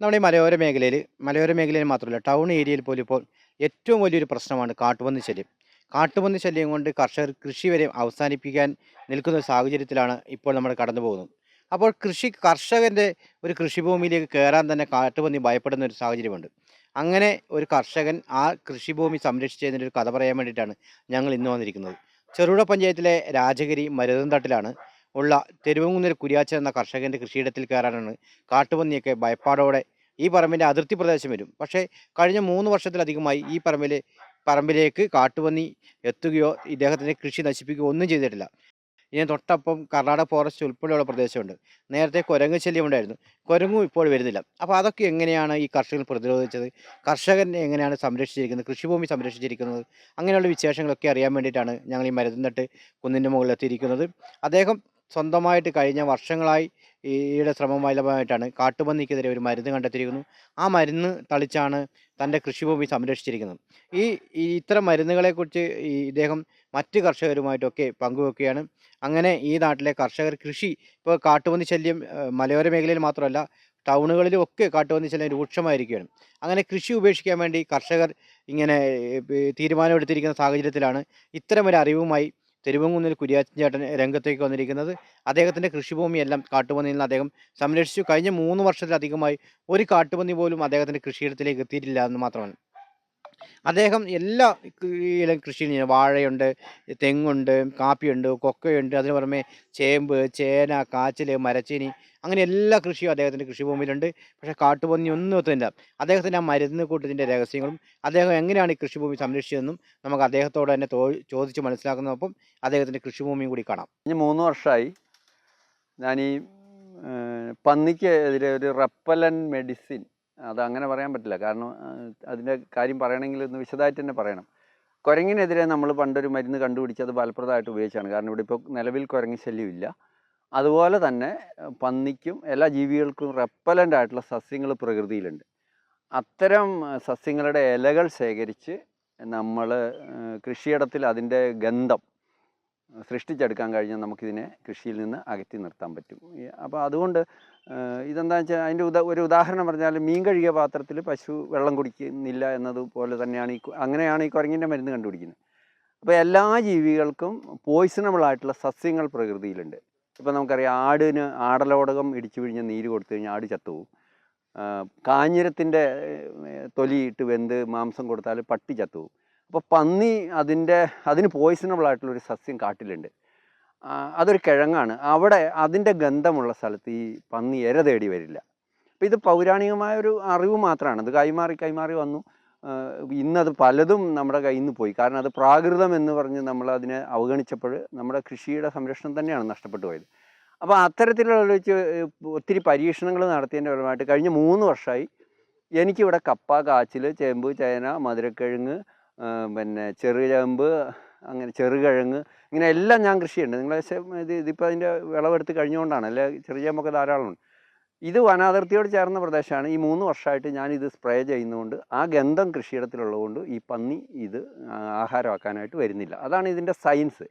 നമ്മുടെ ഈ മലയോര മേഖലയിൽ മലയോര മേഖലയിൽ മാത്രമല്ല ടൗൺ ഏരിയയിൽ പോലും ഇപ്പോൾ ഏറ്റവും വലിയൊരു പ്രശ്നമാണ് കാട്ടുപന്നി ശല്യം. കാട്ടുപന്നി ശല്യം കൊണ്ട് കർഷകർ കൃഷി വരെ അവസാനിപ്പിക്കാൻ നിൽക്കുന്ന സാഹചര്യത്തിലാണ് ഇപ്പോൾ നമ്മൾ കടന്നു പോകുന്നത്. അപ്പോൾ കൃഷി കർഷകന്റെ ഒരു കൃഷിഭൂമിയിലേക്ക് കയറാൻ തന്നെ കാട്ടുപന്നി ഭയപ്പെടുന്ന ഒരു സാഹചര്യമുണ്ട്. അങ്ങനെ ഒരു കർഷകൻ ആ കൃഷിഭൂമി സംരക്ഷിച്ചതിന്റെ ഒരു കഥ പറയാൻ വേണ്ടിയിട്ടാണ് ഞങ്ങൾ ഇന്ന് വന്നിരിക്കുന്നത്. ചെറുപുഴ പഞ്ചായത്തിലെ രാജഗിരി മരുതന്തട്ടിലാണ് ഉള്ള തെരുവങ്കുന്നൽ കുരിയാച്ച എന്ന കർഷകന്റെ കൃഷിയിടത്തിൽ കയറാനാണ് കാട്ടുപന്നിയൊക്കെ ഭയപ്പാടോടെ ഈ പറമ്പിന്റെ അതിർത്തി പ്രദേശം വരും. പക്ഷേ കഴിഞ്ഞ മൂന്ന് വർഷത്തിലധികമായി ഈ പറമ്പിൽ പറമ്പിലേക്ക് കാട്ടുപന്നി എത്തുകയോ ഇദ്ദേഹത്തിന്റെ കൃഷി നശിപ്പിക്കുകയോ ഒന്നും ചെയ്തിട്ടില്ല. ഇതിന് തൊട്ടപ്പം കർണാടക ഫോറസ്റ്റ് ഉൾപ്പെടെയുള്ള പ്രദേശമുണ്ട്. നേരത്തെ കുരങ്ങ് ശല്യം ഉണ്ടായിരുന്നു. കുരങ്ങും ഇപ്പോൾ വരുന്നില്ല. അപ്പോൾ അതൊക്കെ എങ്ങനെയാണ് ഈ കർഷകർ പ്രതിരോധിച്ചത്? കർഷകനെ എങ്ങനെയാണ് സംരക്ഷിച്ചിരിക്കുന്നത്? കൃഷിഭൂമി സംരക്ഷിച്ചിരിക്കുന്നത്? അങ്ങനെയുള്ള വിശേഷങ്ങളൊക്കെ അറിയാൻ വേണ്ടിയിട്ടാണ് ഞങ്ങൾ ഈ മരുന്നിട്ട് കുന്നിന്റെ മുകളിലെത്തിയിരിക്കുന്നത്. അദ്ദേഹം സ്വന്തമായിട്ട് കഴിഞ്ഞ വർഷങ്ങളായി ഈയുടെ ശ്രമഫലമായിട്ടാണ് കാട്ടുപന്നിക്കെതിരെ ഒരു മരുന്ന് കണ്ടെത്തിയിരിക്കുന്നു. ആ മരുന്ന് തളിച്ചാണ് തന്റെ കൃഷിഭൂമി സംരക്ഷിച്ചിരിക്കുന്നത്. ഈ ഇത്തരം മരുന്നുകളെക്കുറിച്ച് ഇദ്ദേഹം മറ്റ് കർഷകരുമായിട്ടൊക്കെ പങ്കുവെക്കുകയാണ്. അങ്ങനെ ഈ നാട്ടിലെ കർഷകർ കൃഷി ഇപ്പോൾ കാട്ടുപന്നി ശല്യം മലയോര മേഖലയിൽ മാത്രമല്ല ടൗണുകളിലും ഒക്കെ കാട്ടുപന്നി ശല്യം രൂക്ഷമായിരിക്കുകയാണ്. അങ്ങനെ കൃഷി ഉപേക്ഷിക്കാൻ വേണ്ടി കർഷകർ ഇങ്ങനെ തീരുമാനമെടുത്തിരിക്കുന്ന സാഹചര്യത്തിലാണ് ഇത്തരം ഒരു അറിവുമായി തെരുവങ്കുന്നിൽ കുര്യാച്ചൻ ചേട്ടൻ രംഗത്തേക്ക് വന്നിരിക്കുന്നത്. അദ്ദേഹത്തിന്റെ കൃഷിഭൂമിയെല്ലാം കാട്ടുപന്നിയിൽ നിന്ന് അദ്ദേഹം സംരക്ഷിച്ചു. കഴിഞ്ഞ മൂന്ന് വർഷത്തിലധികമായി ഒരു കാട്ടുപന്നി പോലും അദ്ദേഹത്തിന്റെ കൃഷിയിടത്തിലേക്ക് എത്തിയിട്ടില്ല എന്ന് മാത്രമാണ്. അദ്ദേഹം എല്ലാ ഇലം ചെയ്യുന്നു. വാഴയുണ്ട് തെങ്ങുണ്ട് കാപ്പിയുണ്ട് കൊക്കയുണ്ട് അതിന് പുറമെ ചേമ്പ് ചേന കാച്ചിൽ മരച്ചീനി അങ്ങനെ എല്ലാ കൃഷിയും അദ്ദേഹത്തിന്റെ കൃഷിഭൂമിയിലുണ്ട്. പക്ഷേ കാട്ടുപന്നി ഒന്നും എത്തുന്നില്ല അദ്ദേഹത്തിന്റെ ആ മരുന്ന് കൂട്ടത്തിന്റെ രഹസ്യങ്ങളും അദ്ദേഹം എങ്ങനെയാണ് ഈ കൃഷിഭൂമി സംരക്ഷിച്ചതെന്നും നമുക്ക് അദ്ദേഹത്തോട് തന്നെ ചോദിച്ച് മനസ്സിലാക്കുന്നതൊപ്പം അദ്ദേഹത്തിന്റെ കൃഷിഭൂമിയും കൂടി കാണാം. ഇനി മൂന്ന് വർഷമായി ഞാൻ ഈ പന്നിക്ക് എതിരെ ഒരു റെപ്പലൻ മെഡിസിൻ അത് അങ്ങനെ പറയാൻ പറ്റില്ല. കാരണം അതിന്റെ കാര്യം പറയണമെങ്കിൽ ഒന്ന് വിശദമായിട്ട് തന്നെ പറയണം. കുരങ്ങിനെതിരെ നമ്മൾ പണ്ടൊരു മരുന്ന് കണ്ടുപിടിച്ച് അത് ഫലപ്രദമായിട്ട് ഉപയോഗിച്ചാണ് കാരണം ഇവിടെ ഇപ്പോൾ നിലവിൽ കുരങ്ങ് ശല്യമില്ല അതുപോലെ തന്നെ പന്നിക്കും എല്ലാ ജീവികൾക്കും റെപ്പലന്റ് ആയിട്ടുള്ള സസ്യങ്ങൾ പ്രകൃതിയിലുണ്ട്. അത്തരം സസ്യങ്ങളുടെ ഇലകൾ ശേഖരിച്ച് നമ്മൾ കൃഷിയിടത്തിൽ അതിന്റെ ഗന്ധം സൃഷ്ടിച്ചെടുക്കാൻ കഴിഞ്ഞാൽ നമുക്കിതിനെ കൃഷിയിൽ നിന്ന് അകറ്റി നിർത്താൻ പറ്റും. അപ്പോൾ അതുകൊണ്ട് ഇതെന്താ വെച്ചാൽ അതിന്റെ ഉദാ ഒരു ഉദാഹരണം പറഞ്ഞാൽ മീൻ കഴുകിയ പാത്രത്തിൽ പശു വെള്ളം കുടിക്കുന്നില്ല എന്നതുപോലെ തന്നെയാണ് ഈ അങ്ങനെയാണ് ഈ കുരങ്ങിന്റെ മരുന്ന് കണ്ടുപിടിക്കുന്നത്. അപ്പോൾ എല്ലാ ജീവികൾക്കും പോയിസണബിൾ ആയിട്ടുള്ള സസ്യങ്ങൾ പ്രകൃതിയിലുണ്ട്. ഇപ്പോൾ നമുക്കറിയാം ആടിന് ആടലോടകം ഇടിച്ചു പിഴിഞ്ഞ് നീര് കൊടുത്തു കഴിഞ്ഞാൽ ആട് ചത്തുപോകും. കാഞ്ഞിരത്തിന്റെ തൊലിയിട്ട് വെന്ത് മാംസം കൊടുത്താൽ പട്ടി ചത്തുപോകും. അപ്പോൾ പന്നി അതിന്റെ അതിന് പോയിസണബിൾ ആയിട്ടുള്ളൊരു സസ്യം കാട്ടിലുണ്ട്. അതൊരു കിഴങ്ങാണ്. അവിടെ അതിന്റെ ഗന്ധമുള്ള സ്ഥലത്ത് ഈ പന്നി ഇര തേടി വരില്ല. അപ്പോൾ ഇത് പൗരാണികമായ ഒരു അറിവ് മാത്രമാണ് അത് കൈമാറി കൈമാറി വന്നു. ഇന്നത് പലതും നമ്മുടെ കയ്യിൽ നിന്ന് പോയി. കാരണം അത് പ്രാകൃതം എന്ന് പറഞ്ഞ് നമ്മൾ അതിനെ അവഗണിച്ചപ്പോൾ നമ്മുടെ കൃഷിയുടെ സംരക്ഷണം തന്നെയാണ് നഷ്ടപ്പെട്ടു പോയത്. അപ്പോൾ അത്തരത്തിലുള്ള ഒത്തിരി പരീക്ഷണങ്ങൾ നടത്തിയതിന്റെ ഫലമായിട്ട് കഴിഞ്ഞ മൂന്ന് വർഷമായി എനിക്കിവിടെ കപ്പ കാച്ചിൽ ചേമ്പ് ചേന മധുരക്കിഴങ്ങ് പിന്നെ ചെറുചമ്പ് അങ്ങനെ ചെറുകിഴങ്ങ് ഇങ്ങനെ എല്ലാം ഞാൻ കൃഷിയുണ്ട് നിങ്ങൾ ഇത് ഇതിപ്പോൾ അതിന്റെ വിളവെടുത്ത് കഴിഞ്ഞുകൊണ്ടാണ് അല്ലെ? ചെറുചമ്പൊക്കെ ധാരാളമുണ്ട്. ഇത് വനാതിർത്തിയോട് ചേർന്ന പ്രദേശമാണ്. ഈ മൂന്ന് വർഷമായിട്ട് ഇത് സ്പ്രേ ചെയ്യുന്നതുകൊണ്ട് ആ ഗന്ധം കൃഷിയിടത്തിലുള്ളതുകൊണ്ട് ഈ പന്നി ഇത് ആഹാരമാക്കാനായിട്ട് വരുന്നില്ല. അതാണ് ഇതിന്റെ സയൻസ്.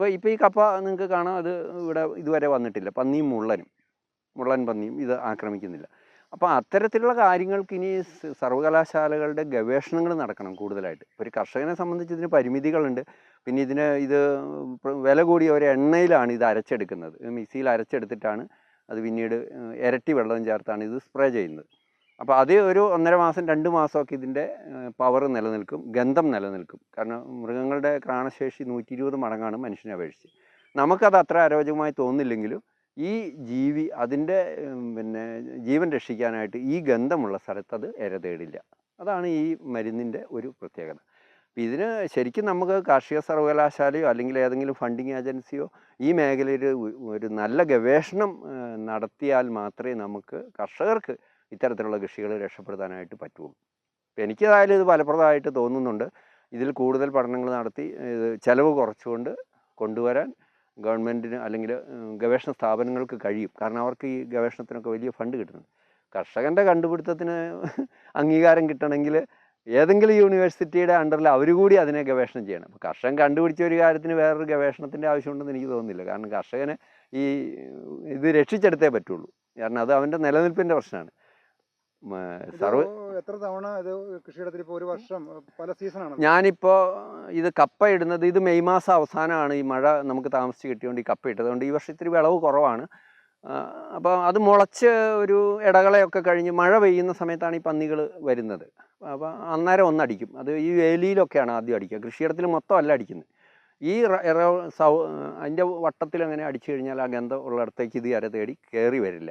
ഇപ്പോൾ ഇപ്പോൾ ഈ കപ്പ നിങ്ങൾക്ക് കാണാം അത് ഇവിടെ ഇതുവരെ വന്നിട്ടില്ല. പന്നിയും മുള്ളനും. മുള്ളൻ പന്നിയും ഇത് ആക്രമിക്കുന്നില്ല. അപ്പോൾ അത്തരത്തിലുള്ള കാര്യങ്ങൾക്ക് ഇനി സർവകലാശാലകളുടെ ഗവേഷണങ്ങൾ നടക്കണം കൂടുതലായിട്ട്. ഒരു കർഷകനെ സംബന്ധിച്ച് ഇതിന് പരിമിതികളുണ്ട്. പിന്നെ ഇതിന് ഇത് വില കൂടിയ ഒരു എണ്ണയിലാണ് ഇത് അരച്ചെടുക്കുന്നത്. മിക്സിയിൽ അരച്ചെടുത്തിട്ടാണ് അത് പിന്നീട് ഇരട്ടി വെള്ളം ചേർത്താണ് ഇത് സ്പ്രേ ചെയ്യുന്നത്. അപ്പോൾ അത് ഒരു ഒന്നര മാസം രണ്ട് മാസമൊക്കെ ഇതിന്റെ പവർ നിലനിൽക്കും ഗന്ധം നിലനിൽക്കും. കാരണം മൃഗങ്ങളുടെ ക്രാണശേഷി നൂറ്റി ഇരുപത് മടങ്ങാണ് മനുഷ്യനെ അപേക്ഷിച്ച്. നമുക്കത് അത്ര അരോചകമായി തോന്നില്ലെങ്കിലും ഈ ജീവി അതിന്റെ പിന്നെ ജീവൻ രക്ഷിക്കാനായിട്ട് ഈ ഗന്ധമുള്ള സ്ഥലത്ത് അത് ഇര തേടില്ല. അതാണ് ഈ മരുന്നിന്റെ ഒരു പ്രത്യേകത. അപ്പം ഇതിന് ശരിക്കും നമുക്ക് കാർഷിക സർവകലാശാലയോ അല്ലെങ്കിൽ ഏതെങ്കിലും ഫണ്ടിങ് ഏജൻസിയോ ഈ മേഖലയിൽ ഒരു നല്ല ഗവേഷണം നടത്തിയാൽ മാത്രമേ നമുക്ക് കർഷകർക്ക് ഇത്തരത്തിലുള്ള കൃഷികൾ രക്ഷപ്പെടുത്താനായിട്ട് പറ്റുള്ളൂ എനിക്കേതായാലും ഇത് ഫലപ്രദമായിട്ട് തോന്നുന്നുണ്ട്. ഇതിൽ കൂടുതൽ പഠനങ്ങൾ നടത്തി ഇത് ചിലവ് കുറച്ചുകൊണ്ട് കൊണ്ടുവരാൻ ഗവൺമെന്റിന് അല്ലെങ്കിൽ ഗവേഷണ സ്ഥാപനങ്ങൾക്ക് കഴിയും. കാരണം അവർക്ക് ഈ ഗവേഷണത്തിനൊക്കെ വലിയ ഫണ്ട് കിട്ടുന്നുണ്ട്. കർഷകന്റെ കണ്ടുപിടുത്തത്തിന് അംഗീകാരം കിട്ടണമെങ്കിൽ ഏതെങ്കിലും യൂണിവേഴ്സിറ്റിയുടെ അണ്ടറിൽ അവർ കൂടി അതിനെ ഗവേഷണം ചെയ്യണം. അപ്പോൾ കർഷകൻ കണ്ടുപിടിച്ച ഒരു കാര്യത്തിന് വേറൊരു ഗവേഷണത്തിന്റെ ആവശ്യമുണ്ടെന്ന് എനിക്ക് തോന്നുന്നില്ല. കാരണം കർഷകന് ഈ ഇത് രക്ഷിച്ചെടുത്തേ പറ്റുള്ളൂ. കാരണം അത് അവന്റെ നിലനിൽപ്പിന്റെ പ്രശ്നമാണ്. സർവ എത്ര തവണ ഇത് കൃഷിയിടത്തിൽ ഇപ്പോൾ ഒരു വർഷം പല സീസണാണ് ഞാനിപ്പോൾ ഇത് കപ്പ ഇടുന്നത് ഇത് മെയ് മാസം അവസാനമാണ് ഈ മഴ നമുക്ക് താമസിച്ച് കിട്ടിയോണ്ട് ഈ കപ്പ ഇട്ടത് അതുകൊണ്ട് ഈ വർഷം ഇത്തിരി വിളവ് കുറവാണ്. അപ്പോൾ അത് മുളച്ച് ഒരു ഇടകളെയൊക്കെ കഴിഞ്ഞ് മഴ പെയ്യുന്ന സമയത്താണ് ഈ പന്നികൾ വരുന്നത്. അപ്പോൾ അന്നേരം ഒന്നടിക്കും. അത് ഈ വേലിയിലൊക്കെയാണ് ആദ്യം അടിക്കുക. കൃഷിയിടത്തിൽ മൊത്തം അല്ല അടിക്കുന്നത് ഈ സൗ അതിന്റെ വട്ടത്തിൽ അങ്ങനെ അടിച്ചു കഴിഞ്ഞാൽ ആ ഗന്ധം ഉള്ളിടത്തേക്ക് ഇത് ഇര തേടി കയറി വരില്ല.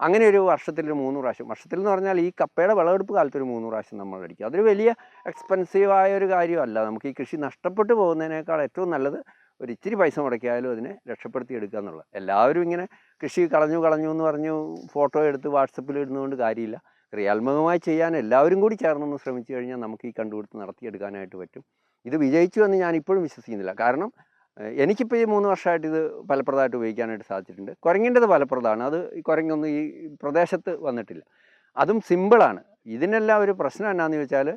അങ്ങനെ ഒരു വർഷത്തിൽ ഒരു മൂന്ന് പ്രാവശ്യം. വർഷത്തിൽ എന്ന് പറഞ്ഞാൽ ഈ കപ്പയുടെ വിളവെടുപ്പ് കാലത്ത് ഒരു മൂന്ന് പ്രാവശ്യം നമ്മൾ അടിക്കും അതൊരു വലിയ എക്സ്പെൻസീവായ ഒരു കാര്യമല്ല. നമുക്ക് ഈ കൃഷി നഷ്ടപ്പെട്ടു പോകുന്നതിനേക്കാൾ ഏറ്റവും നല്ലത് ഒരു ഇച്ചിരി പൈസ മുടക്കിയാലും അതിനെ രക്ഷപ്പെടുത്തി എടുക്കുക എന്നുള്ളത്. എല്ലാവരും ഇങ്ങനെ കൃഷി കളഞ്ഞു കളഞ്ഞു എന്ന് പറഞ്ഞു ഫോട്ടോ എടുത്ത് വാട്സപ്പിൽ ഇടുന്നതുകൊണ്ട് കാര്യമില്ല. ക്രിയാത്മകമായി ചെയ്യാൻ എല്ലാവരും കൂടി ചേർന്നൊന്ന് ശ്രമിച്ചു കഴിഞ്ഞാൽ നമുക്ക് ഈ കണ്ടുപിടുത്ത് നടത്തിയെടുക്കാനായിട്ട് പറ്റും. ഇത് വിജയിച്ചു എന്ന് ഞാൻ ഇപ്പോഴും വിശ്വസിക്കുന്നില്ല. കാരണം എനിക്കിപ്പോൾ ഈ മൂന്ന് വർഷമായിട്ട് ഇത് ഫലപ്രദമായിട്ട് ഉപയോഗിക്കാനായിട്ട് സാധിച്ചിട്ടുണ്ട്. കുരങ്ങിന്റെത് ഫലപ്രദമാണ്. അത് ഈ കുരങ്ങൊന്നും ഈ പ്രദേശത്ത് വന്നിട്ടില്ല. അതും സിമ്പിളാണ്. ഇതിനെല്ലാം ഒരു പ്രശ്നം എന്നാന്ന് ചോദിച്ചാൽ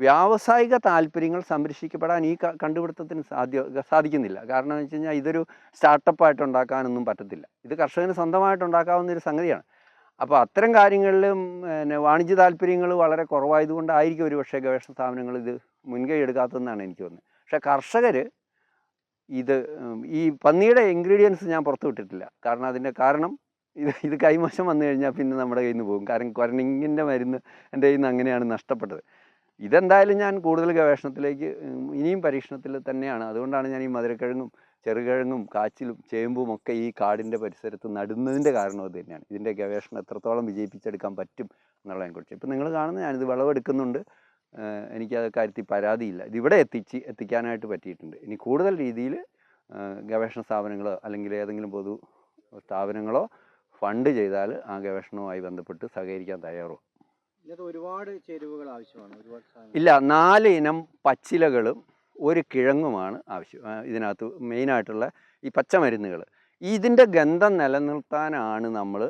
വ്യാവസായിക താല്പര്യങ്ങൾ സംരക്ഷിക്കപ്പെടാൻ ഈ കണ്ടുപിടുത്തത്തിന് സാധ്യ സാധിക്കുന്നില്ല. കാരണം എന്ന് വെച്ച് കഴിഞ്ഞാൽ ഇതൊരു സ്റ്റാർട്ടപ്പായിട്ട് ഉണ്ടാക്കാനൊന്നും പറ്റത്തില്ല. ഇത് കർഷകന് സ്വന്തമായിട്ട് ഉണ്ടാക്കാവുന്ന ഒരു സംഗതിയാണ്. അപ്പോൾ അത്തരം കാര്യങ്ങളിലും പിന്നെ വാണിജ്യ താല്പര്യങ്ങൾ വളരെ കുറവായതുകൊണ്ടായിരിക്കും ഒരു പക്ഷേ ഗവേഷണ സ്ഥാപനങ്ങൾ ഇത് മുൻകൈ എടുക്കാത്തതെന്നാണ് എനിക്ക് തോന്നുന്നത്. പക്ഷേ കർഷകർ ഇത് ഈ പന്നിയുടെ ഇൻഗ്രീഡിയൻസ് ഞാൻ പുറത്തു വിട്ടിട്ടില്ല. കാരണം അതിന്റെ കാരണം ഇത് ഇത് കൈമോശം വന്നു കഴിഞ്ഞാൽ പിന്നെ നമ്മുടെ കയ്യിൽ നിന്ന് പോകും. കാരണം കുരണിങ്ങിന്റെ മരുന്ന് എന്റെ കയ്യിൽ നിന്ന് അങ്ങനെയാണ് നഷ്ടപ്പെട്ടത്. ഇതെന്തായാലും ഞാൻ കൂടുതൽ ഗവേഷണത്തിലേക്ക് ഇനിയും പരീക്ഷണത്തിൽ തന്നെയാണ്. അതുകൊണ്ടാണ് ഞാൻ ഈ മധുരക്കിഴങ്ങും ചെറുകിഴങ്ങും കാച്ചിലും ചേമ്പും ഒക്കെ ഈ കാടിന്റെ പരിസരത്ത് നടുന്നതിന്റെ കാരണം അത് തന്നെയാണ്. ഇതിന്റെ ഗവേഷണം എത്രത്തോളം വിജയിപ്പിച്ചെടുക്കാൻ പറ്റും എന്നുള്ളതിനെക്കുറിച്ച്. ഇപ്പം നിങ്ങൾ കാണുന്നത് ഞാനിത് വിളവെടുക്കുന്നുണ്ട്. എനിക്കത് കാര്യത്തിൽ പരാതിയില്ല. ഇതിവിടെ എത്തിച്ച് എത്തിക്കാനായിട്ട് പറ്റിയിട്ടുണ്ട്. ഇനി കൂടുതൽ രീതിയിൽ ഗവേഷണ സ്ഥാപനങ്ങളോ അല്ലെങ്കിൽ ഏതെങ്കിലും പൊതു സ്ഥാപനങ്ങളോ ഫണ്ട് ചെയ്താൽ ആ ഗവേഷണവുമായി ബന്ധപ്പെട്ട് സഹകരിക്കാൻ തയ്യാറും. ഒരുപാട് ചേരുവകൾ ആവശ്യമാണ്. ഒരുപാട്. ഇല്ല നാല് ഇനം പച്ചിലകളും ഒരു കിഴങ്ങുമാണ് ആവശ്യം. ഇതിനകത്ത് മെയിനായിട്ടുള്ള ഈ പച്ചമരുന്നുകൾ. ഇതിന്റെ ഗന്ധം നിലനിർത്താനാണ് നമ്മൾ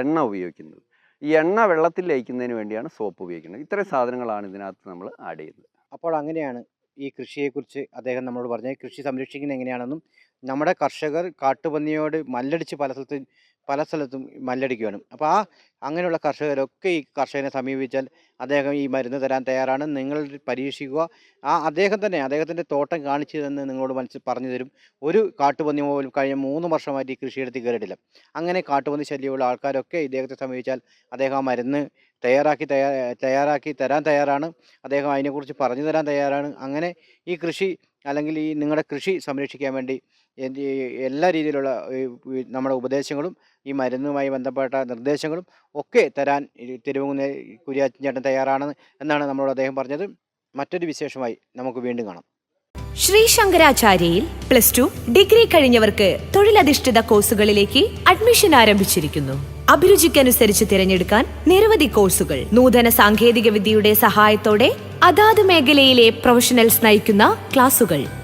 എണ്ണ ഉപയോഗിക്കുന്നത്. ഈ എണ്ണ വെള്ളത്തിൽ ലയിക്കുന്നതിന് വേണ്ടിയാണ് സോപ്പ് ഉപയോഗിക്കുന്നത്. ഇത്രയും സാധനങ്ങളാണ് ഇതിനകത്ത് നമ്മൾ ആഡ് ചെയ്യുന്നത്. അപ്പോൾ അങ്ങനെയാണ് ഈ കൃഷിയെക്കുറിച്ച് അദ്ദേഹം നമ്മളോട് പറഞ്ഞത്. കൃഷി സംരക്ഷിക്കുന്നത് എങ്ങനെയാണെന്നും നമ്മുടെ കർഷകർ കാട്ടുപന്നിയോട് മല്ലടിച്ച് പല സ്ഥലത്തും പല സ്ഥലത്തും മല്ലടിക്കുകയാണ് അപ്പോൾ ആ അങ്ങനെയുള്ള കർഷകരൊക്കെ ഈ കർഷകനെ സമീപിച്ചാൽ അദ്ദേഹം ഈ മരുന്ന് തരാൻ തയ്യാറാണ്. നിങ്ങൾ പരീക്ഷിക്കുക. ആ അദ്ദേഹം തന്നെ അദ്ദേഹത്തിന്റെ തോട്ടം കാണിച്ചു തന്നെ നിങ്ങളോട് മനസ്സിൽ പറഞ്ഞു തരും ഒരു കാട്ടുപന്നി പോലും കഴിഞ്ഞ മൂന്ന് വർഷമായിട്ട് ഈ കൃഷിയെടുത്ത് കയറിയിട്ടില്ല. അങ്ങനെ കാട്ടുപന്നി ശല്യമുള്ള ആൾക്കാരൊക്കെ ഇദ്ദേഹത്തെ സമീപിച്ചാൽ അദ്ദേഹം ആ മരുന്ന് തയ്യാറാക്കി തയ്യാ തയ്യാറാക്കി തരാൻ തയ്യാറാണ്. അദ്ദേഹം അതിനെക്കുറിച്ച് പറഞ്ഞു തരാൻ തയ്യാറാണ്. അങ്ങനെ ഈ കൃഷി അല്ലെങ്കിൽ ഈ നിങ്ങളുടെ കൃഷി സംരക്ഷിക്കാൻ വേണ്ടി എന്ത് എല്ലാ രീതിയിലുള്ള നമ്മുടെ ഉപദേശങ്ങളും ഈ മരുന്നുമായി ബന്ധപ്പെട്ട നിർദ്ദേശങ്ങളും ഒക്കെ തരാൻ തിരുവങ്ങുന്ന കുര്യാച്ചൻ ചേട്ടൻ തയ്യാറാണ് എന്നാണ് നമ്മളോട് അദ്ദേഹം പറഞ്ഞത്. മറ്റൊരു വിശേഷമായി നമുക്ക് വീണ്ടും കാണാം. ശ്രീ ശങ്കരാചാര്യയിൽ പ്ലസ് ടു ഡിഗ്രി കഴിഞ്ഞവർക്ക് തൊഴിലധിഷ്ഠിത കോഴ്സുകളിലേക്ക് അഡ്മിഷൻ ആരംഭിച്ചിരിക്കുന്നു. അഭിരുചിക്കനുസരിച്ച് തിരഞ്ഞെടുക്കാൻ നിരവധി കോഴ്സുകൾ. നൂതന സാങ്കേതിക വിദ്യയുടെ സഹായത്തോടെ അതാത് മേഖലയിലെ പ്രൊഫഷണൽസ് നയിക്കുന്ന ക്ലാസുകൾ.